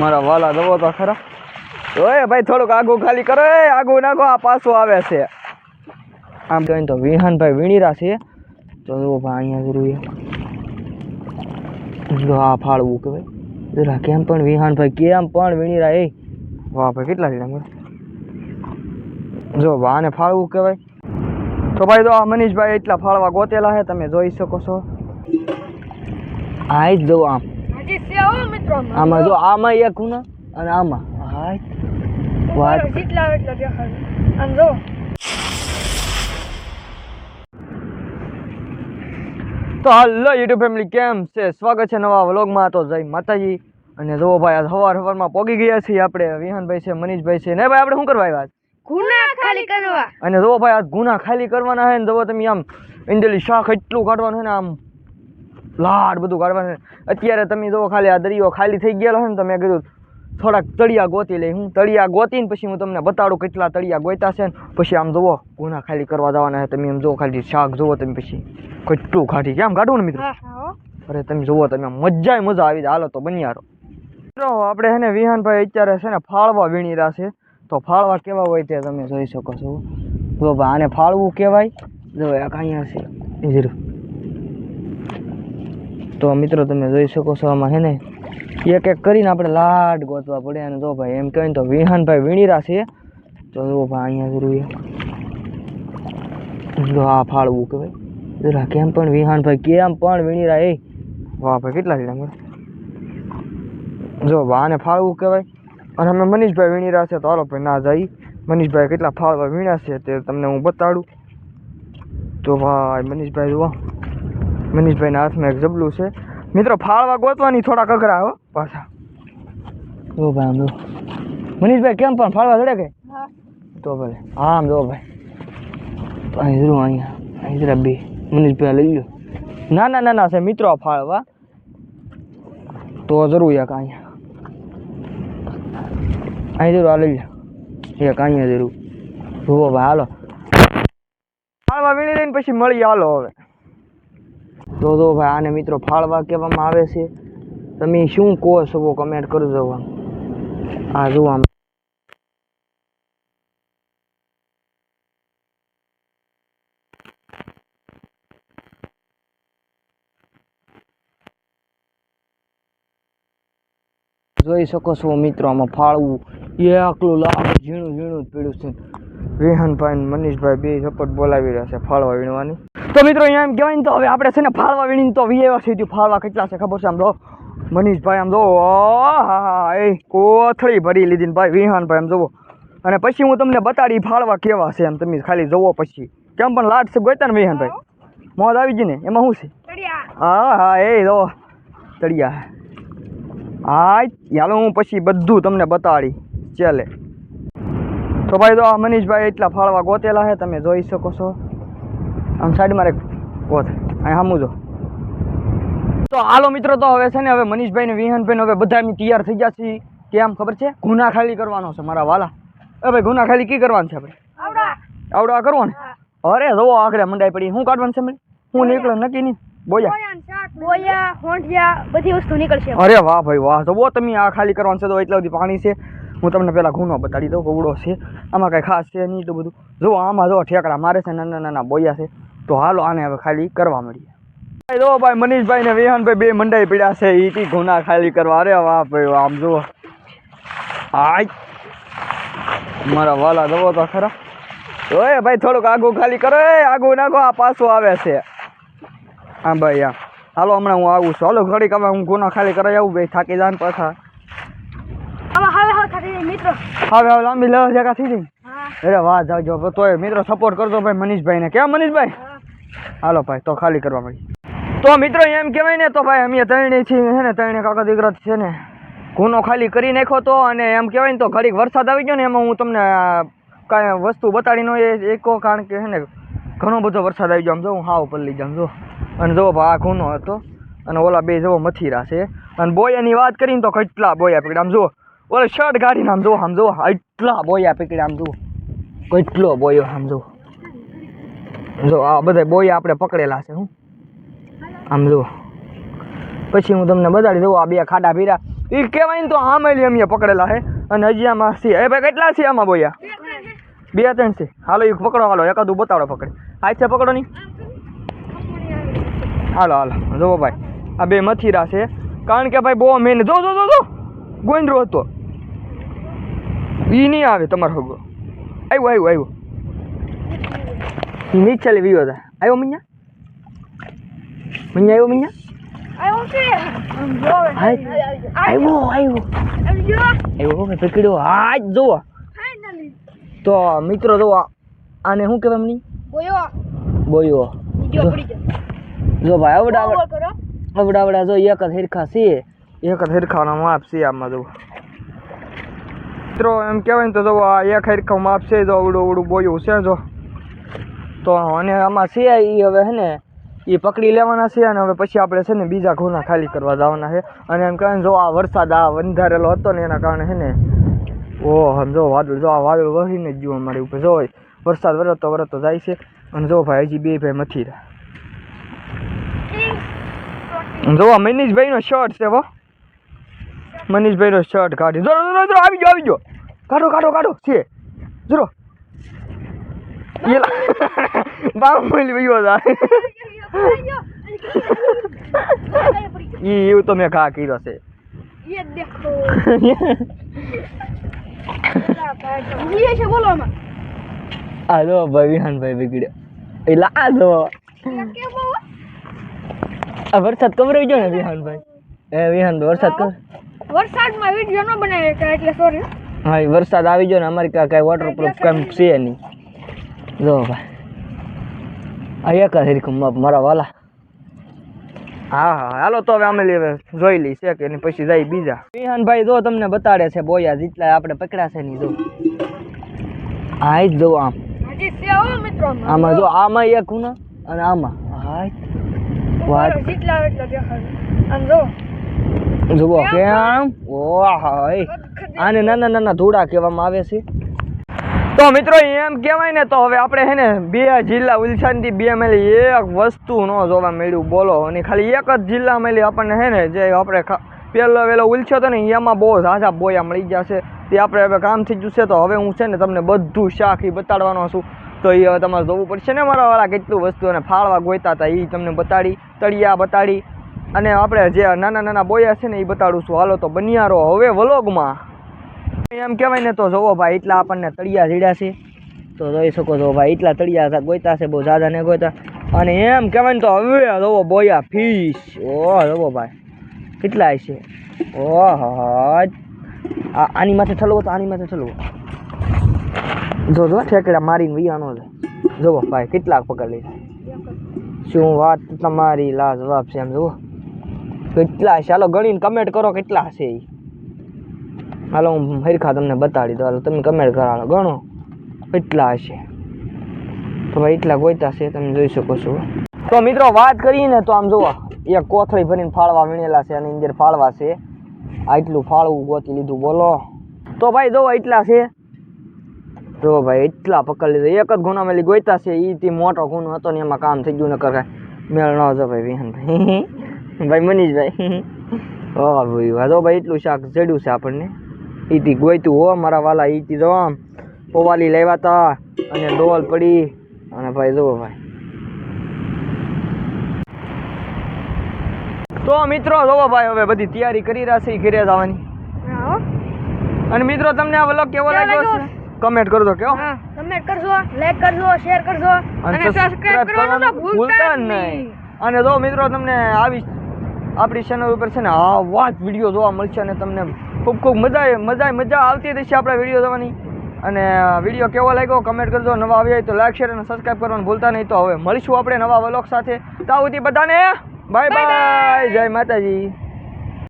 મારા વાલા દવો તો ખરા. ઓય ભાઈ, થોડુંક આગું ખાલી કરો. એ, આગું નાખો, આ પાછું આવે છે. આમ કહીને તો વિહાનભાઈ વીણીરા છે. તો જુઓ ભાઈ, અહીંયા જરૂર જો આ ફાળવું કે ભાઈ જરા કેમ પણ વિહાનભાઈ કેમ પણ વીણીરા, એ. વાહ ભાઈ, કેટલા લીધા જો આને ફાળવું કહેવાય. તો ભાઈ તો આ મનીષભાઈ એટલા ફાળવા ગોતેલા છે, તમે જોઈ શકો છો. આ જ જો આમ. આમાં જો આમાં એક ખૂણા અને આમાં. હાય વાત. જેટલા એટલા દેખાડે આમ જો. તો હલો યુટ્યુબ ફેમિલી કેમ છે? સ્વાગત છે નવા વ્લોગમાં. તો જય માતાજી. અને જો ભાઈ આ સવાર સવારમાં પોગી ગયા છીએ આપણે. વિહાનભાઈ છે મનીષભાઈ છે. ને ભાઈ આપણે શું કરવા આવ્યા ગુના ખાલી કરવા. અને જો ભાઈ આ ગુના ખાલી કરવાના છે ને જો તમે આમ ઇન્ડેલી શાક એટલું કાઢવાનું છે ને આમ લાડ બધું કાઢવાનું અત્યારે તમે જો ખાલી આ દરિયો ખાલી થઈ ગયેલો છે ને તો મેં કીધું થોડાક તળિયા ગોતી લઈ. હું તળિયા ગોતીને પછી હું તમને બતાડું કેટલા તળિયા ગોત્યા છે ને. પછી આમ જુઓ ગુના ખાલી કરવા જવાના છે. તમે આમ જુઓ ખાલી શાક જુઓ તમે પછી. કેટલું કાઢી કેમ કાઢવું ને મિત્રો? અરે તમે જુઓ તમે મજા મજા આવી જાય. હાલો તો બન્યા રહો. મિત્રો આપણે છે ને વિહાનભાઈ અત્યારે છે ને ફાળવા વીણી રહ્યા છે. તો ફાળવા કેવા હોય તે તમે જોઈ શકો છો. જો ભાઈ આને ફાળવું કહેવાય. જો એક અહીંયા છે. ઈજરું તો મિત્રો તમે જોઈ શકો છો આમાં હે ને એક એક કરીને આપણે લાડ ગોતવા પડે અને જો ભાઈ એમ કહેવાય ને તો વિહાનભાઈ વીણીરા છે. તો જો ભાઈ અહીંયા જરૂર જો આ ફાળવું કહેવાય. જરા કેમ પણ વિહાનભાઈ કેમ પણ વીણીરા એ. વાહ ભાઈ કેટલા લીધા મેં જો વાને ફાળવું કહેવાય. અને અમે મનીષભાઈ વીણીરા છે, તો હાલો ભાઈ ના જાય. મનીષભાઈ કેટલા ફાળવા વીણ્યા છે તે તમને હું બતાડું. તો ભાઈ મનીષભાઈ જુઓ. મનીષભાઈના હાથમાં એક જબલું છે. મિત્રો ફાળવા ગોતવાની થોડાક કકરા હો પાછા. જો ભાઈ આમ જો. મનીષભાઈ કેમ પણ ફાળવા ચડે કે? હા. તો ભલે. હા આમ જો ભાઈ. અહીં જરૂર અહીંયા. અહીં જરા બે. મનીષભાઈ લઈ લો ના ના ના ના છે મિત્રો ફાળવા. તો જરૂર એક અહીંયા. અહીં જરૂર આ લઈ લો એક અહીંયા જરૂર. જુઓ ભાઈ હાલો. ફાળવા વીણી લઈને પછી મળી હાલો હવે. તો તો ભાઈ, આને મિત્રો ફાળવા કહેવામાં આવે છે. તમે શું કહો છો કમેન્ટ કરજો આમ આ જુઓ આમ. જોઈ શકો છો મિત્રો આમાં ફાળવું. એકલું લાખ ઝીણું ઝીણું જ પીડ્યું છે. વિહાનભાઈ ને મનીષભાઈ બે સપોર્ટ બોલાવી રહ્યા છે ફાળવા વીણવાની. તો મિત્રો અહીંયા એમ કહેવાય ને તો હવે આપણે છે ને ફાળવા વીણીને તો વી એવા સીધું ફાળવા કેટલા છે ખબર છે આમ જો? મનીષભાઈ આમ જો હા હા એ કોથળી ભરી લીધી ને ભાઈ વિહાનભાઈ આમ જોવો અને પછી હું તમને બતાડી ફાળવા કેવા છે એમ તમે ખાલી જોવો પછી. કેમ પણ લાટ છે ગોતા ને વિહાનભાઈ મોજ આવી ગઈ ને? એમાં શું છે? હા હા એ જો તળિયા. હા ચાલો હું પછી બધું તમને બતાડી. ચાલે. તો ભાઈ તો આ મનીષભાઈ એટલા ફાળવા ગોતેલા છે તમે જોઈ શકો છો. આમ સાઈડમાં એક ગોત. અહીં સામું જો. તો હાલો મિત્રો તો હવે છે ને હવે મનીષભાઈ ને વિહાનભાઈ હવે બધા તૈયાર થઈ ગયા છીએ. કેમ ખબર છે? ગુના ખાલી કરવાનો છે મારા વાલા. એ ભાઈ ગુના ખાલી કી કરવાનું છે આપણે? આવડા. કરવો ને અરે જોવો આગળ મંડાઈ પડી. શું કાઢવાનું છે મને? હું નીકળે નક્કી નહીં. બોયા. બોયા હોંઠિયા બધી વસ્તુ નીકળશે. અરે વાહ ભાઈ વાહ. તો તમે આ ખાલી કરવાનું છે તો એટલા બધી પાણી છે. હું તમને પહેલાં ગુનો બતાડી દઉં કવડો છે. આમાં કાંઈ ખાસ છે નહીં તો બધું. જો આમાં જો ઠેકડા મારે છે નાના નાના બોયા છે, તો હાલો આને હવે ખાલી કરવા મળીએ. જો ભાઈ, મનીષભાઈ ને વેહનભાઈ બે મંડાઈ પડ્યા છે એ ટી ગુના ખાલી કરવા. અરે વાહ ભાઈ, આમ જુઓ. હાય મારા વાલા જવો તો ખરા. ઓય ભાઈ, થોડુંક આગું ખાલી કરો. એ, આગું નાખો, આ પાછું આવે છે. હા ભાઈ, હા. હાલો, હમણાં હું આવું છું. હાલો, ઘડીક હવે હું ગુના ખાલી કરાવી આવું, ભાઈ, થાકી જાય પાછા. હવે હવે ખાતી જાય મિત્રો? હવે હવે લાંબી લેવા જગા થઈ અરે વાહ જાજો તોય મિત્રો સપોર્ટ કરજો ભાઈ મનીષભાઈને. કેમ મનીષભાઈ? હાલો ભાઈ તો ખાલી કરવા મળી તો મિત્રો એમ કહેવાય ને તો ભાઈ અમે ત્રણે છીએ છે ને ત્રણે કાકા દીકરા છે ને ગુનો ખાલી કરી નાખ્યો તો અને એમ કહેવાય ને તો ઘડીક વરસાદ આવી ગયો ને એમાં હું તમને કાંઈ વસ્તુ બતાડી નો એ એકો કારણ કે છે ને ઘણો બધો વરસાદ આવી ગયો. આમ જો હું હાવ પલ્લી જામ જો. અને જો ભાઈ આ ખૂનો હતો અને ઓલા બે જવો મથીરા છે. અને બોયાની વાત કરીને તો કેટલા બોયા પકડ્યા. આમ જુઓ ઓલા શર્ટ કાઢીને આમ જુઓ આમ જુઓ. એટલા બોયા પકડ્યા આમ જુઓ. કેટલો બોયો, આમ જુઓ. જો, આ બધા બોયા આપણે પકડેલા છે, હું. આમ જુઓ. પછી હું તમને બતાડી દઉં, આ બે ખાડા પીરા એ કહેવાય ને તો આમેલી અમે પકડેલા છે. અને હજી આમાં છે. એ ભાઈ કેટલા છે આમાં બોયા? બે ત્રણ છે. હાલો એક પકડો, હાલો. એકાદું બતાડો પકડે. હાથ છે, પકડો નહીં હાલો હાલો. જુઓ ભાઈ. આ બે મથીરા છે. કારણ કે ભાઈ બહુ મેન જો જો જો જો. ગોંદરો હતો. ઈ નહીં આવે તમારો હગો. આવ્યો આવ્યો આવ્યો નીચે લેવી હતા આવ્યો મૈયા. મૈયા આવ્યો મૈયા. આવ્યો. આવ્યો. આવ્યો પકડ્યો હા જ જુઓ. તો મિત્રો જોવો આને શું કહેવાય મની? બોયો. જો. ભાઈ અવડા કરો આવડા આવડા જો એક જ હિરખા છે. એક જ હિરખાનો માપ છે આમાં જો મિત્રો, એમ કહેવાય ને તો જો આ એક હિરખા માપ છે, જો અવડું અવડું બોયું છે, જો. તો અને આમાં છે એ હવે હે ને એ પકડી લેવાના છે અને હવે પછી આપણે છે ને બીજા ઘોના ખાલી કરવા જવાના છે. અને એમ કહેવાય જો આ વરસાદ આ બંધારેલો હતો ને એના કારણે છે ને, ઓહ જો વાદળ, જો આ વાદળ વહીને જ ગયું અમારી ઉપર. જો વરસાદ વરતો વરતો જાય છે અને જો ભાઈ, હજી બે ભાઈ મથી રહ્યા. જો મનીષભાઈ નો શર્ટ છે, હો. મનીષભાઈ નો શર્ટ કાઢી જો આવી ગયો આવી ગયો. કાઢો કાઢો કાઢો. છે. જરો એવું તો મેં કા કીધો છે. હાલો, ભાઈ વિહાનભાઈ બગડ્યો. એટલે આલો વરસાદ કવરાઈ ગયો ને, વિહાનભાઈ? એ, વિહાન, વરસાદ કવર વરસાદમાં વીડિયો ન બનાવી શકાય એટલે સોરી હા વરસાદ આવી ગયો ને અમારી કાંઈ કાંઈ વોટરપ્રૂફ કાંઈ છે નહીં. જો ભાઈ. આ એક જ હરીખું મારા વાલા. હા હા હાલો તો હવે અમે લેવે જોઈ લઈ છે કે એની પછી જાય બીજા. વિહાનભાઈ જો તમને બતાડે છે બોયા જેટલા આપણે પકડ્યા છે નહીં જો. હા જ જો આમ. આમાં જો આમાં એક હું અને આમાં. હા જેટલા એટલા દેખાય. આમ જો. જુઓ કેમ ઓહ આને નાના નાના ધોળા કહેવામાં આવે છે. તો મિત્રો એમ કહેવાય ને તો હવે આપણે છે ને બે જિલ્લા ઉલસાનથી બે મેલી એક વસ્તુ ન જોવા મળ્યું. બોલો અને ખાલી એક જ જિલ્લા મેલી આપણને હે ને જે આપણે પહેલો વેલો ઉલછ્યો હતો ને એમાં બહુ ઝાઝા બોયા મળી ગયા છે. તે આપણે હવે કામ થઈ ગયું છે તો હવે હું છે ને તમને બધું શાક એ બતાડવાનો છું. તો એ હવે તમારે જોવું પડશે ને મારા વાળા કેટલું વસ્તુ અને ફાળવા ગોતા હતા એ તમને બતાડી તળિયા બતાડી અને આપણે જે નાના નાના બોયા છે ને એ બતાડું છું. હાલો તો બનિયારો. હવે વલોગમાં એમ કહેવાય ને તો જોવો ભાઈ, એટલા આપણને તળિયા જીડ્યા છે. તો જોઈ શકો છો ભાઈ, એટલા તળિયા હતા ગોતા છે, બહુ જાદા ને ગોતા અને એમ કહેવાય ને તો હવે જોવો બોયા ફીશ ઓહ જોવો ભાઈ કેટલા છે. ઓહ આની માથે ઠલવો તો આની માથે ઠલવો. જો જો, ઠેકડા મારીને વિયાનો છે. જોવો ભાઈ, કેટલાક પકડી શું વાત, તમારી લાજવાબ છે એમ, જુઓ. કેટલા છે? હાલો, ગણીને કમેન્ટ કરો કેટલા છે એ હાલો, હું હરખા તમને બતાડી દઉં. હાલો, તમે કમેન્ટ કરાવો. ગણો. કેટલા હશે તો ભાઈ, એટલા ગોઈતા છે, તમે જોઈ શકો છો. તો મિત્રો, વાત કરીને તો આમ જુઓ, એક કોથળી ભરીને ફાળવા વીણેલા છે, અને અંદર ફાળવા છે. આટલું ફાળવું ગોતી લીધું, બોલો. તો ભાઈ, જુઓ, એટલા છે. જો ભાઈ, એટલા પકડી લીધા. એક જ ગુના મેલી ગોઈતા છે એ મોટો ગુનો હતો ને એમાં કામ થઈ ગયું ન કરે મેળ ન જો ભાઈ વિહન ભાઈ મનીષભાઈ. હા ભાઈ જો ભાઈ એટલું શાક ચડ્યું છે આપણને. ઈથી ગોયતું હો મારા વાલા ઈથી જો આમ. પોવાલી લેવા તા અને ડોલ પડી. અને ભાઈ જુઓ ભાઈ. તો મિત્રો જોવો ભાઈ હવે બધી તૈયારી કરી રહ્યા છે ઘરે જવાની. અને મિત્રો તમને આ વ્લોગ કેવો લાગ્યો? છે? કમેન્ટ કરજો કેવો? કમેન્ટ કરજો લાઈક કરજો શેર કરજો. અને સબસ્ક્રાઇબ કરવાનું ભૂલતા નહીં. અને જો મિત્રો તમને આવી આપણી ચેનલ ઉપર છે ને આ વાત વીડિયો જોવા મળશે અને તમને ખૂબ ખૂબ મજા મજા મજા આવતી રહેશે આપણા વીડિયો જોવાની. અને વીડિયો કેવો લાગ્યો કમેન્ટ કરજો. નવા આવ્યા હોય તો લાઈક શેર અને સબસ્ક્રાઇબ કરવાનું ભૂલતા નહીં. તો હવે મળીશું આપણે નવા વ્લોગ સાથે. તાવથી બધાને બાય. બાય જય માતાજી.